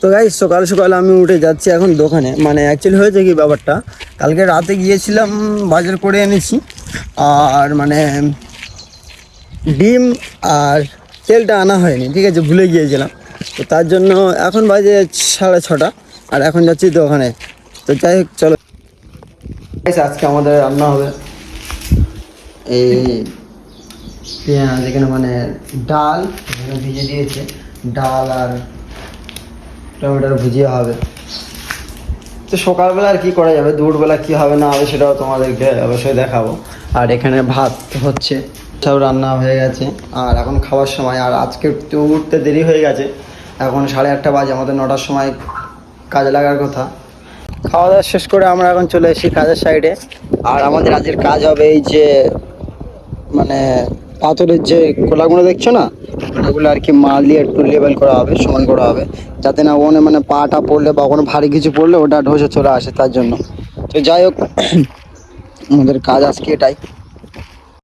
তো গাই সকাল সকাল আমি উঠে যাচ্ছি এখন দোকানে। মানে অ্যাকচুয়ালি হয়েছে কি ব্যাপারটা? কালকে রাতে গিয়েছিলাম, বাজার করে এনেছি। আর মানে ডিম আর তেলটা আনা হয়নি, ঠিক আছে, ভুলে গিয়েছিলাম। তো তার জন্য এখন বাজে সাড়ে ছটা, আর এখন যাচ্ছি দোকানে। তো যাই হোক, চলো। আজকে আমাদের রান্না হবে এই পেঁয়াজ, এখানে মানে ডাল ভিজে দিয়েছে। ডাল আর টমেটোর ভুজিয়া হবে। তো সকালবেলা আর কি করা যাবে? দুপুরবেলা কি হবে না হবে সেটাও তোমাদেরকে অবশ্যই দেখাবো। আর এখানে ভাত হচ্ছে, সব রান্না হয়ে গেছে। আর এখন খাওয়ার সময়, আর আজকে একটু উঠতে দেরি হয়ে গেছে। এখন সাড়ে আটটা বাজে, আমাদের নটার সময় কাজে লাগার কথা। খাওয়া দাওয়া শেষ করে আমরা এখন চলে এসেছি কাজের সাইডে আর আমাদের আজকের কাজ হবে এই যে মানে পাথরের যে খোলাগুলো দেখছ না, ওগুলো আর কি মাল দিয়ে একটু লেবেল করা হবে, সমান করা হবে। যাতে না ওনে মানে পাটা পড়লে বা কোনো ভারী কিছু পড়লে ওটা ঢসে চলে আসে তার জন্য। তো যাই হোক, আমাদের কাজ আজকে এটাই।